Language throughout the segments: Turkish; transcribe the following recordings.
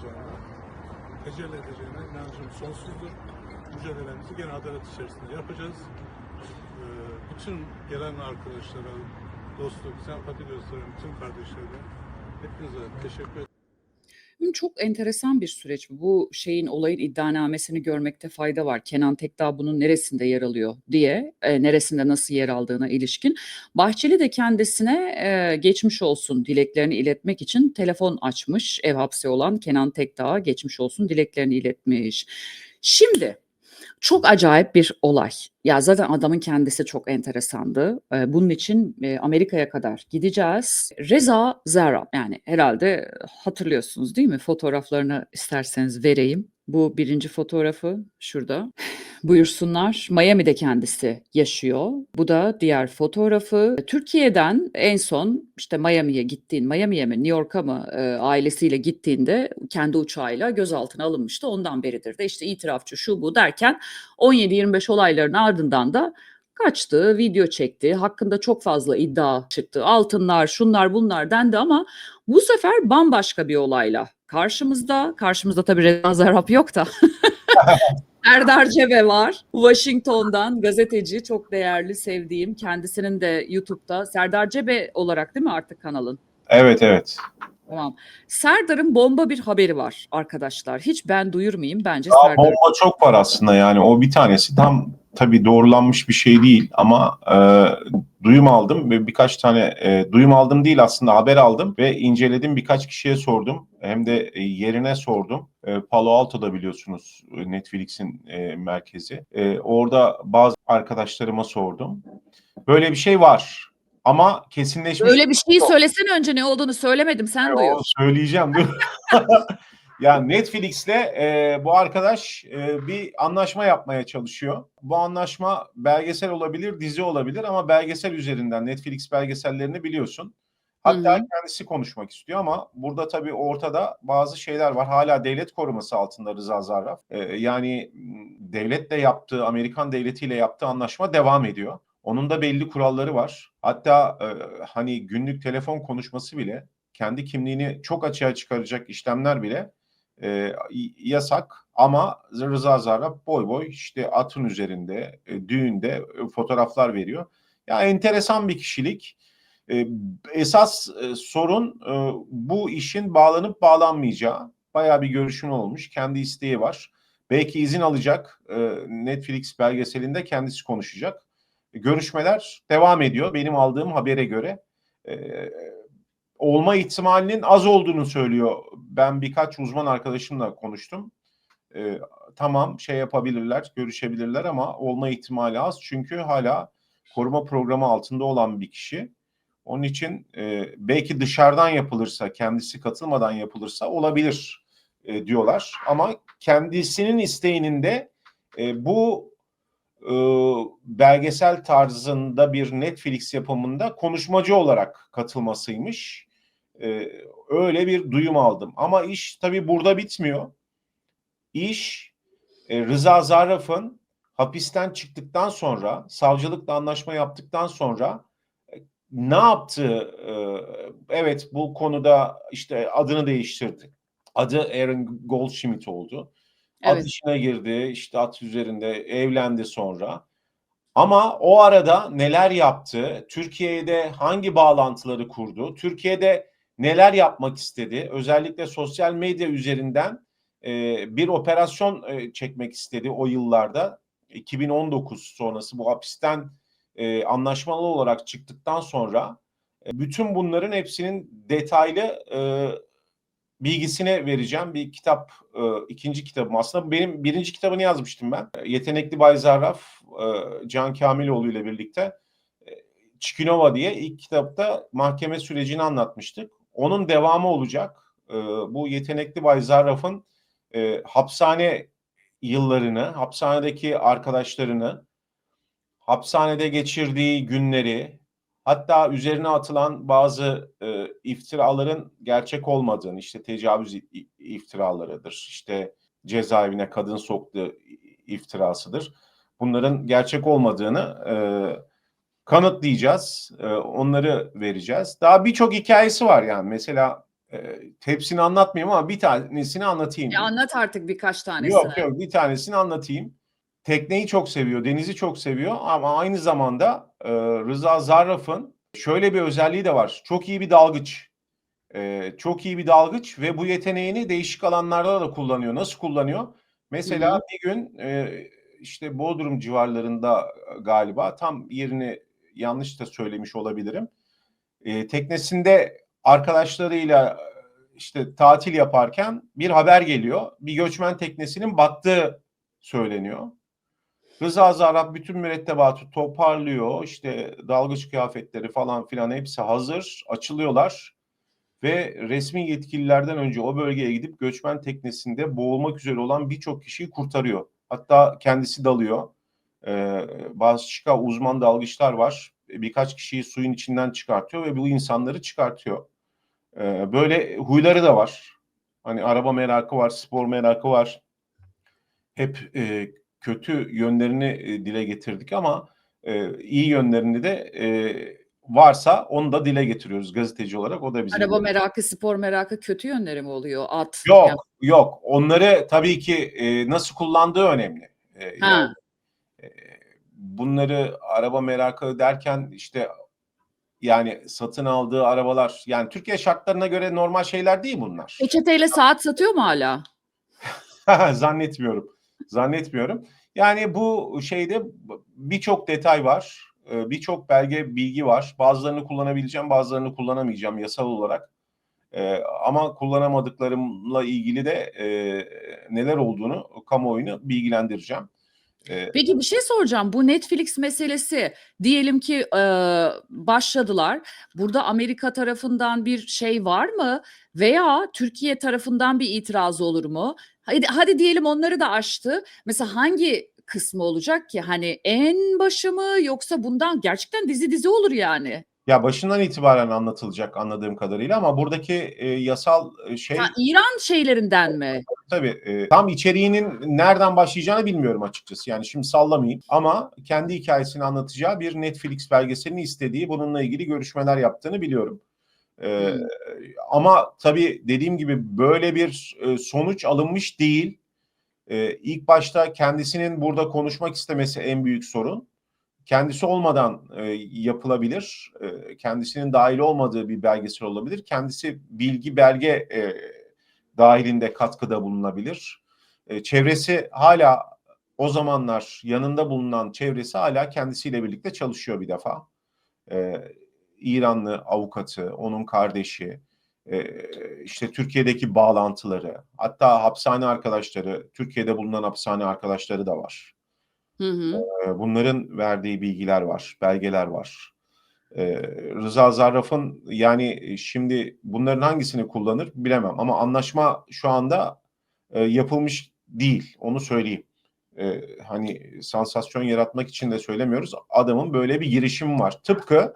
olacağına, tecelli edeceğine inancım sonsuzdur. Mücadelemizi gene adalet içerisinde yapacağız. Ee, bütün gelen arkadaşlara, dostluk, sempati gösteren bütün kardeşlerime hepinize teşekkür ederim. Hı, Çok enteresan bir süreç. Bu şeyin olayın iddianamesini görmekte fayda var. Kenan Tekdağ bunun neresinde yer alıyor diye, e, neresinde nasıl yer aldığına ilişkin. Bahçeli de kendisine e, geçmiş olsun dileklerini iletmek için telefon açmış. Ev hapsi olan Kenan Tekdağ'a geçmiş olsun dileklerini iletmiş. Şimdi çok acayip bir olay. Ya zaten adamın kendisi çok enteresandı. Ee, bunun için e, Amerika'ya kadar gideceğiz. Reza Zarrab yani herhalde hatırlıyorsunuz değil mi? Fotoğraflarını isterseniz vereyim. Bu birinci fotoğrafı şurada. Buyursunlar. Miami'de kendisi yaşıyor. Bu da diğer fotoğrafı. Türkiye'den en son işte Miami'ye gittiğin, Miami'ye mi, New York'a mı e, ailesiyle gittiğinde kendi uçağıyla gözaltına alınmıştı. Ondan beridir de işte itirafçı şu bu derken 17-25 olayların ardından da kaçtı, video çekti. Hakkında çok fazla iddia çıktı. Altınlar, şunlar bunlar dendi ama bu sefer bambaşka bir olayla karşımızda. Karşımızda tabii Reza Zarrab yok da. Serdar Cebe var. Washington'dan gazeteci, çok değerli, sevdiğim. Kendisinin de YouTube'da Serdar Cebe olarak değil mi artık kanalın? Evet evet. Tamam. Serdar'ın bomba bir haberi var arkadaşlar. Hiç ben duyurmayayım. Bence Daha Serdar. bomba çok var aslında yani o bir tanesi tam tabii doğrulanmış bir şey değil ama e, duyum aldım ve birkaç tane e, duyum aldım değil aslında haber aldım ve inceledim birkaç kişiye sordum hem de e, yerine sordum. E, Palo Alto'da biliyorsunuz e, Netflix'in e, merkezi. E, orada bazı arkadaşlarıma sordum. Böyle bir şey var ama kesinleşmiş Öyle bir şeyi söylesene önce ne olduğunu söylemedim. Sen Onu duyuyorsun. söyleyeceğim. Dur. ya Netflix'le e, bu arkadaş e, bir anlaşma yapmaya çalışıyor. Bu anlaşma belgesel olabilir, dizi olabilir ama belgesel üzerinden Netflix belgesellerini biliyorsun. Hatta Hı hı. kendisi konuşmak istiyor ama burada tabii ortada bazı şeyler var. Hala devlet koruması altında Rıza Zarrab. E, yani devletle yaptığı, Amerikan devletiyle yaptığı anlaşma devam ediyor. Onun da belli kuralları var. Hatta e, hani günlük telefon konuşması bile kendi kimliğini çok açığa çıkaracak işlemler bile e, yasak ama Rıza Zarrab boy boy işte atın üzerinde e, düğünde e, fotoğraflar veriyor. Ya enteresan bir kişilik. E, esas e, sorun e, bu işin bağlanıp bağlanmayacağı. Bayağı bir görüşme olmuş. Kendi isteği var. Belki izin alacak. E, Netflix belgeselinde kendisi konuşacak. Görüşmeler devam ediyor. Benim aldığım habere göre. E, olma ihtimalinin az olduğunu söylüyor. Ben birkaç uzman arkadaşımla konuştum. Ee, tamam şey yapabilirler, görüşebilirler ama olma ihtimali az. Çünkü hala koruma programı altında olan bir kişi. Onun için e, belki dışarıdan yapılırsa, kendisi katılmadan yapılırsa olabilir e, diyorlar. Ama kendisinin isteğinin de e, bu e, belgesel tarzında bir Netflix yapımında konuşmacı olarak katılmasıymış. E, öyle bir duyum aldım. Ama iş tabii burada bitmiyor. İş e, Rıza Zarrab'ın hapisten çıktıktan sonra, savcılıkla anlaşma yaptıktan sonra e, ne yaptı? E, evet bu konuda işte adını değiştirdi. Adı Aaron Goldschmidt oldu. At Evet. işine girdi, işte at üzerinde evlendi sonra. Ama o arada neler yaptı? Türkiye'de hangi bağlantıları kurdu? Türkiye'de neler yapmak istedi? Özellikle sosyal medya üzerinden e, bir operasyon e, çekmek istedi o yıllarda. 2019 sonrası bu hapisten e, anlaşmalı olarak çıktıktan sonra e, bütün bunların hepsinin detaylı e, bilgisine vereceğim bir kitap, e, ikinci kitabım aslında. Benim birinci kitabını yazmıştım ben. E, Yetenekli Bay Zarraf, e, Can Kamiloğlu ile birlikte e, Çikinova diye ilk kitapta mahkeme sürecini anlatmıştık. Onun devamı olacak. E, bu Yetenekli Bay Zarraf'ın e, hapishane yıllarını, hapishanedeki arkadaşlarını, hapishanede geçirdiği günleri, hatta üzerine atılan bazı e, iftiraların gerçek olmadığını, işte tecavüz iftiralarıdır, işte cezaevine kadın soktuğu iftirasıdır. Bunların gerçek olmadığını e, kanıtlayacağız, e, onları vereceğiz. Daha birçok hikayesi var yani. Mesela e, hepsini anlatmayayım ama bir tanesini anlatayım. Ya anlat artık birkaç tanesini. Yok yok bir tanesini anlatayım. Tekneyi çok seviyor, denizi çok seviyor ama aynı zamanda e, Rıza Zarraf'ın şöyle bir özelliği de var. Çok iyi bir dalgıç. E, çok iyi bir dalgıç ve bu yeteneğini değişik alanlarda da kullanıyor. Nasıl kullanıyor? Mesela Hı hı. bir gün e, işte Bodrum civarlarında e, galiba tam yerini yanlış da söylemiş olabilirim. E, teknesinde arkadaşlarıyla e, işte tatil yaparken bir haber geliyor. Bir göçmen teknesinin battığı söyleniyor. Rıza Zarrab bütün mürettebatı toparlıyor. İşte dalgıç kıyafetleri falan filan hepsi hazır. Açılıyorlar ve resmi yetkililerden önce o bölgeye gidip göçmen teknesinde boğulmak üzere olan birçok kişiyi kurtarıyor. Hatta kendisi dalıyor. Ee, başka uzman dalgıçlar var. Birkaç kişiyi suyun içinden çıkartıyor ve bu insanları çıkartıyor. Ee, böyle huyları da var. Hani araba merakı var, spor merakı var. Hep e, kötü yönlerini dile getirdik ama iyi yönlerini de varsa onu da dile getiriyoruz gazeteci olarak. O da bizim. Araba merakı, spor merakı kötü yönleri mi oluyor? At. Yok, yani- yok. Onları tabii ki e, nasıl kullandığı önemli. E, yani, Ha. e, bunları araba merakı derken işte yani satın aldığı arabalar yani Türkiye şartlarına göre normal şeyler değil bunlar. Peçeteyle saat satıyor mu hala? Zannetmiyorum. Zannetmiyorum. Yani bu şeyde birçok detay var. e, Birçok belge, bilgi var. Bazılarını kullanabileceğim, bazılarını kullanamayacağım yasal olarak. E, ama kullanamadıklarımla ilgili de e, neler olduğunu kamuoyunu bilgilendireceğim. Peki bir şey soracağım. Bu Netflix meselesi diyelim ki e, başladılar. Burada Amerika tarafından bir şey var mı? Veya Türkiye tarafından bir itiraz olur mu? Hadi, hadi diyelim onları da aştı. Mesela hangi kısmı olacak ki? Hani en başı mı yoksa bundan gerçekten dizi dizi olur yani. ya başından itibaren anlatılacak anladığım kadarıyla ama buradaki e, yasal e, şey Ha, İran şeylerinden mi? Tabii e, tam içeriğinin nereden başlayacağını bilmiyorum açıkçası. Yani şimdi sallamayayım ama kendi hikayesini anlatacağı bir Netflix belgeselini istediği bununla ilgili görüşmeler yaptığını biliyorum. E, Hmm. Ama tabii dediğim gibi böyle bir e, sonuç alınmış değil. E, ilk başta kendisinin burada konuşmak istemesi en büyük sorun. Kendisi olmadan e, yapılabilir. E, kendisinin dahil olmadığı bir belgesel olabilir. Kendisi bilgi belge e, dahilinde katkıda bulunabilir. E, çevresi hala o zamanlar yanında bulunan çevresi hala kendisiyle birlikte çalışıyor bir defa. E, İranlı avukatı, onun kardeşi, e, işte Türkiye'deki bağlantıları, hatta hapishane arkadaşları, Türkiye'de bulunan hapishane arkadaşları da var. Hı hı. E, Bunların verdiği bilgiler var, belgeler var. E, Rıza Zarraf'ın yani şimdi bunların hangisini kullanır bilemem ama anlaşma şu anda yapılmış değil, onu söyleyeyim. Hani sansasyon yaratmak için de söylemiyoruz. Adamın böyle bir girişimi var. Tıpkı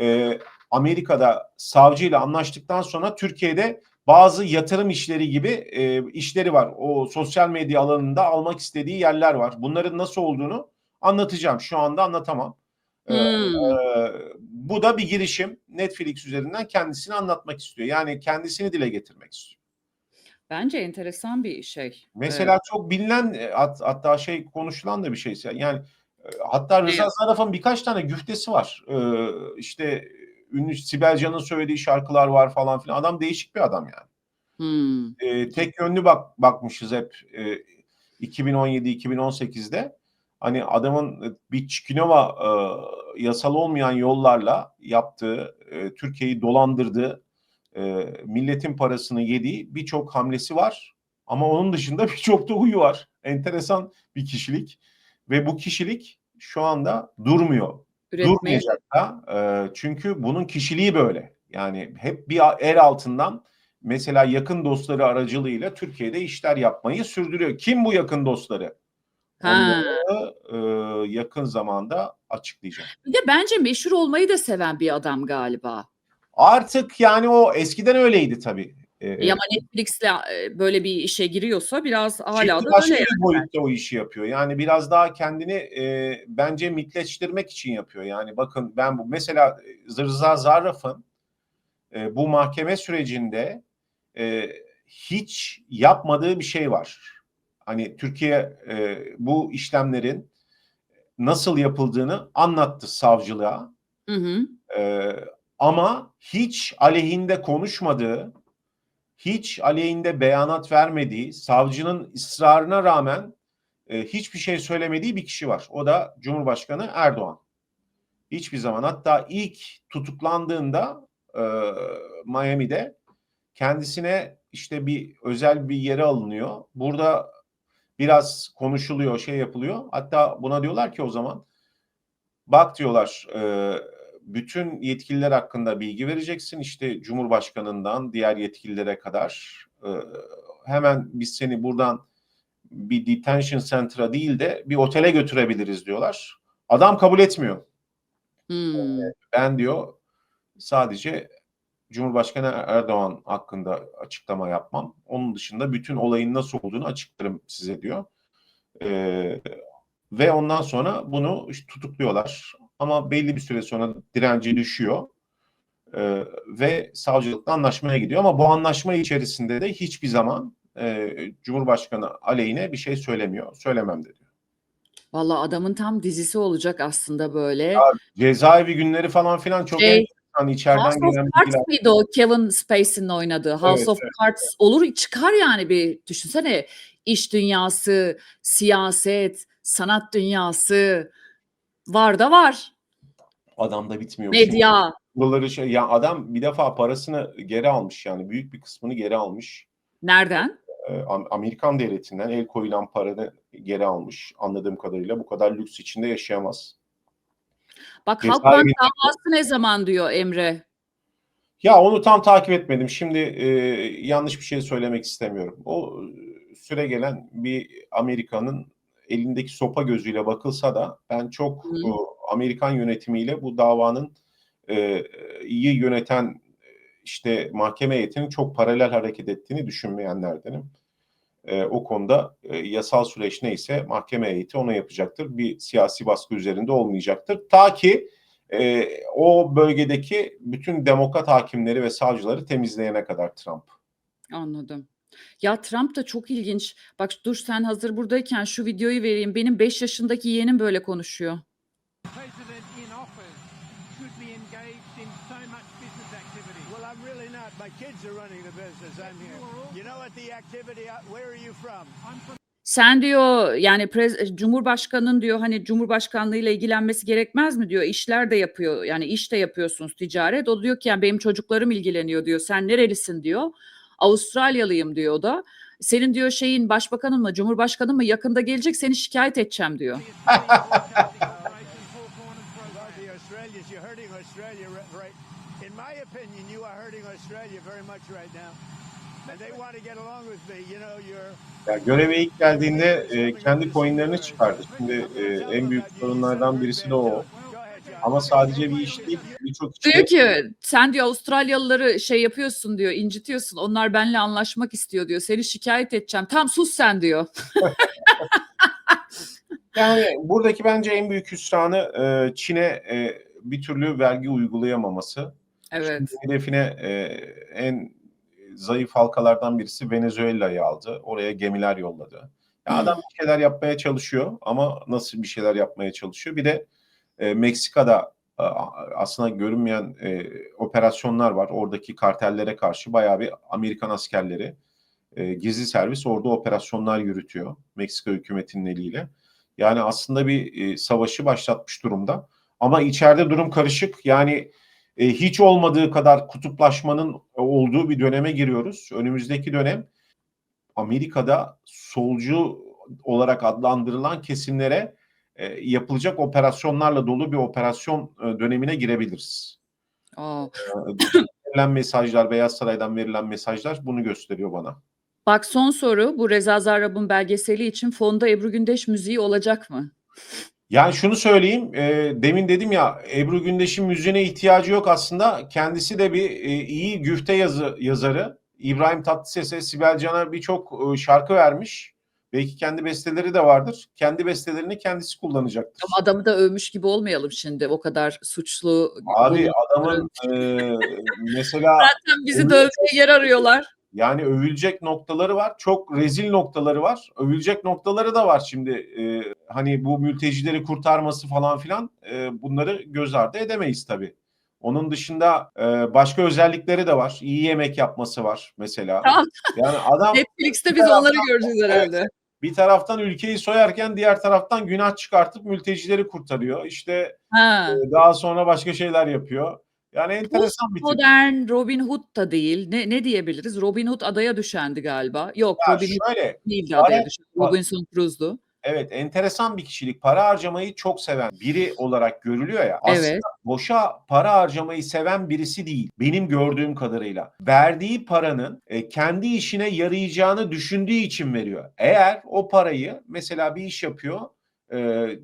e, Amerika'da savcıyla anlaştıktan sonra Türkiye'de bazı yatırım işleri gibi e, işleri var. O sosyal medya alanında almak istediği yerler var. Bunların nasıl olduğunu anlatacağım. Şu anda anlatamam. E, Hmm. e, bu da bir girişim. Netflix üzerinden kendisini anlatmak istiyor. Yani kendisini dile getirmek istiyor. Bence enteresan bir şey. Mesela çok bilinen e, hat- hatta şey konuşulan da bir şey. Yani e, hatta Rıza Ne? Zarraf'ın birkaç tane güftesi var. Ee, işte ünlü Sibel Can'ın söylediği şarkılar var falan filan. Adam değişik bir adam yani. Hmm. Ee, tek yönlü bak bakmışız hep e, 2017-2018'de. Hani adamın e, bir Çikinova e, yasal olmayan yollarla yaptığı, e, Türkiye'yi dolandırdığı, e, milletin parasını yediği birçok hamlesi var. Ama onun dışında birçok da huyu var. Enteresan bir kişilik. Ve bu kişilik şu anda durmuyor. Üretmeye Durmayacak da. E, çünkü bunun kişiliği böyle. Yani hep bir el altından mesela yakın dostları aracılığıyla Türkiye'de işler yapmayı sürdürüyor. Kim bu yakın dostları? Ha. Onları e, yakın zamanda açıklayacağım. Bir de bence meşhur olmayı da seven bir adam galiba. Artık yani o eskiden öyleydi tabii. E, E ama Netflix'le e, böyle bir işe giriyorsa biraz hala da başka öyle. bir boyutta o işi yapıyor. Yani biraz daha kendini e, bence mitleştirmek için yapıyor. Yani bakın ben bu mesela Rıza Zarraf'ın e, bu mahkeme sürecinde e, hiç yapmadığı bir şey var. Hani Türkiye e, bu işlemlerin nasıl yapıldığını anlattı savcılığa. Hı hı. Ee, ama hiç aleyhinde konuşmadığı, hiç aleyhinde beyanat vermediği, savcının ısrarına rağmen e, hiçbir şey söylemediği bir kişi var. O da Cumhurbaşkanı Erdoğan. Hiçbir zaman hatta ilk tutuklandığında e, Miami'de kendisine işte bir özel bir yere alınıyor. Burada biraz konuşuluyor, şey yapılıyor. Hatta buna diyorlar ki o zaman bak diyorlar e, bütün yetkililer hakkında bilgi vereceksin. İşte Cumhurbaşkanından diğer yetkililere kadar e, hemen biz seni buradan bir detention center'a değil de bir otele götürebiliriz diyorlar. Adam kabul etmiyor. Hmm. Ben diyor sadece Cumhurbaşkanı Erdoğan hakkında açıklama yapmam. Onun dışında bütün olayın nasıl olduğunu açıklarım size diyor. Ee, ve ondan sonra bunu tutukluyorlar. Ama belli bir süre sonra direnci düşüyor. Ee, ve savcılıkla anlaşmaya gidiyor. Ama bu anlaşma içerisinde de hiçbir zaman e, Cumhurbaşkanı aleyhine bir şey söylemiyor. Söylemem de diyor. Vallahi adamın tam dizisi olacak aslında böyle. Cezaevi günleri falan filan çok Şey, enteresan. içeriden House of gelen Cards bilgiler. mıydı o Kevin Spacey'nin oynadığı? House Evet, of Cards olur çıkar yani bir düşünsene iş dünyası, siyaset, sanat dünyası var da var. Adamda bitmiyor. Şimdi Medya. Buraları şey, ya adam bir defa parasını geri almış yani büyük bir kısmını geri almış. Nereden? Ee, Am- Amerikan devletinden el koyulan paranı geri almış anladığım kadarıyla. Bu kadar lüks içinde yaşayamaz. Bak Halkbank davası ne zaman diyor Emre? Ya onu tam takip etmedim. Şimdi e, yanlış bir şey söylemek istemiyorum. O süre gelen bir Amerika'nın elindeki sopa gözüyle bakılsa da ben çok Hı. o, Amerikan yönetimiyle bu davanın e, iyi yöneten e, işte mahkeme heyetinin çok paralel hareket ettiğini düşünmeyenlerdenim. E, o konuda e, yasal süreç neyse mahkeme heyeti onu yapacaktır. Bir siyasi baskı üzerinde olmayacaktır. Ta ki e, o bölgedeki bütün demokrat hakimleri ve savcıları temizleyene kadar Trump. Anladım. Ya Trump da çok ilginç. Bak dur sen hazır buradayken şu videoyu vereyim. Benim 5 yaşındaki yeğenim böyle konuşuyor. president in office should be engaged in so much business activity. Well, I'm really not. My kids are running the business. I'm here. You know what the activity? Where are you from? I'm from Sen diyor yani prez- Cumhurbaşkanının diyor hani Cumhurbaşkanlığıyla ilgilenmesi gerekmez mi diyor. İşler de yapıyor yani iş de yapıyorsunuz ticaret. O diyor ki yani benim çocuklarım ilgileniyor diyor. Sen nerelisin diyor. Avustralyalıyım diyor o da. Senin diyor şeyin başbakanın mı cumhurbaşkanın mı yakında gelecek seni şikayet edeceğim diyor. In my opinion, you are hurting Australia very much right now. Ya göreve ilk geldiğinde e, kendi coinlerini çıkardı. Şimdi e, en büyük sorunlardan birisi de o. Ama sadece bir iş değil, birçok iş. Diyor ki sen diyor Avustralyalıları şey yapıyorsun diyor incitiyorsun onlar benimle anlaşmak istiyor diyor seni şikayet edeceğim tam sus sen diyor. Yani buradaki bence en büyük hüsranı e, Çin'e e, bir türlü vergi uygulayamaması. Evet. Şimdi hedefine e, en zayıf halkalardan birisi Venezuela'yı aldı. Oraya gemiler yolladı. Ya adam bir şeyler yapmaya çalışıyor ama nasıl bir şeyler yapmaya çalışıyor? Bir de e, Meksika'da a- aslında görünmeyen e, operasyonlar var. Oradaki kartellere karşı bayağı bir Amerikan askerleri e, gizli servis orada operasyonlar yürütüyor Meksika hükümetinin eliyle. Yani aslında bir e, savaşı başlatmış durumda. Ama içeride durum karışık. Yani e, hiç olmadığı kadar kutuplaşmanın olduğu bir döneme giriyoruz. Önümüzdeki dönem Amerika'da solcu olarak adlandırılan kesimlere e, yapılacak operasyonlarla dolu bir operasyon e, dönemine girebiliriz. E, verilen mesajlar, Beyaz Saray'dan verilen mesajlar bunu gösteriyor bana. Bak son soru bu Reza Zarrab'ın belgeseli için fonda Ebru Gündeş müziği olacak mı? Yani şunu söyleyeyim, e, demin dedim ya Ebru Gündeş'in müziğine ihtiyacı yok aslında. Kendisi de bir e, iyi güfte yazı, yazarı. İbrahim Tatlıses'e, Sibel Can'a birçok e, şarkı vermiş. Belki kendi besteleri de vardır. Kendi bestelerini kendisi kullanacaktır. Ama adamı da övmüş gibi olmayalım şimdi. O kadar suçlu. Abi adamın e, mesela Zaten bizi dövmeye yer arıyorlar. yani övülecek noktaları var. Çok rezil noktaları var. Övülecek noktaları da var şimdi. E, hani bu mültecileri kurtarması falan filan e, bunları göz ardı edemeyiz tabii. Onun dışında e, başka özellikleri de var. İyi yemek yapması var mesela. Tamam. Yani adam Netflix'te biz onları göreceğiz herhalde. Bir taraftan ülkeyi soyarken diğer taraftan günah çıkartıp mültecileri kurtarıyor. İşte Ha. e, daha sonra başka şeyler yapıyor. Yani enteresan bir. Modern Robin Hood da değil. Ne ne diyebiliriz? Robin Hood adaya düşendi galiba. Yok Ya Robin Hood şöyle değildi para- adaya düşen. Robinson Crusoe'du. Evet enteresan bir kişilik. Para harcamayı çok seven biri olarak görülüyor ya. Aslında Evet. boşa para harcamayı seven birisi değil. Benim gördüğüm kadarıyla. Verdiği paranın e, kendi işine yarayacağını düşündüğü için veriyor. Eğer o parayı mesela bir iş yapıyor. e,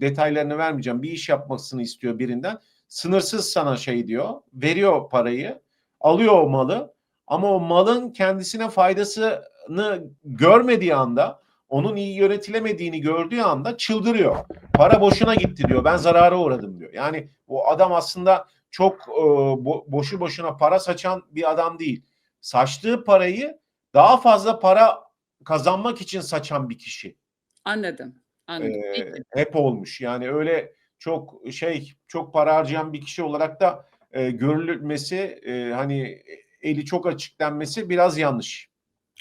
detaylarını vermeyeceğim. Bir iş yapmasını istiyor birinden. Sınırsız sana şey diyor. Veriyor parayı. Alıyor o malı. Ama o malın kendisine faydasını görmediği anda onun iyi yönetilemediğini gördüğü anda çıldırıyor. Para boşuna gitti diyor. Ben zarara uğradım diyor. Yani bu adam aslında çok e, bo- boşu boşuna para saçan bir adam değil. Saçtığı parayı daha fazla para kazanmak için saçan bir kişi. Anladım. Anladım. Ee, hep olmuş. Yani öyle çok şey çok para harcayan bir kişi olarak da e, görülmesi e, hani eli çok açık denmesi biraz yanlış.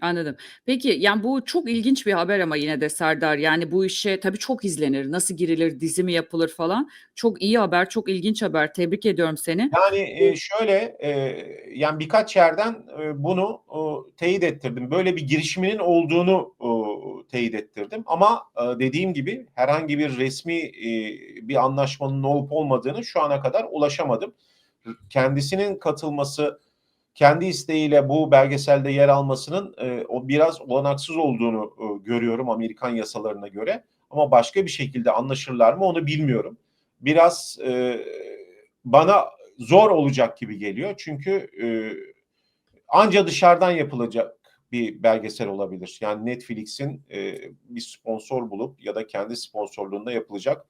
Anladım. Peki yani bu çok ilginç bir haber ama yine de Serdar yani bu işe tabii çok izlenir. Nasıl girilir, dizi mi yapılır falan. Çok iyi haber, çok ilginç haber. Tebrik ediyorum seni. Yani e, şöyle e, yani birkaç yerden e, bunu e, teyit ettirdim. Böyle bir girişiminin olduğunu e, teyit ettirdim. Ama e, dediğim gibi herhangi bir resmi e, bir anlaşmanın olup olmadığını şu ana kadar ulaşamadım. Kendisinin katılması, kendi isteğiyle bu belgeselde yer almasının e, o biraz olanaksız olduğunu e, görüyorum Amerikan yasalarına göre. Ama başka bir şekilde anlaşırlar mı onu bilmiyorum. Biraz e, bana zor olacak gibi geliyor. Çünkü e, anca dışarıdan yapılacak bir belgesel olabilir. Yani Netflix'in e, bir sponsor bulup ya da kendi sponsorluğunda yapılacak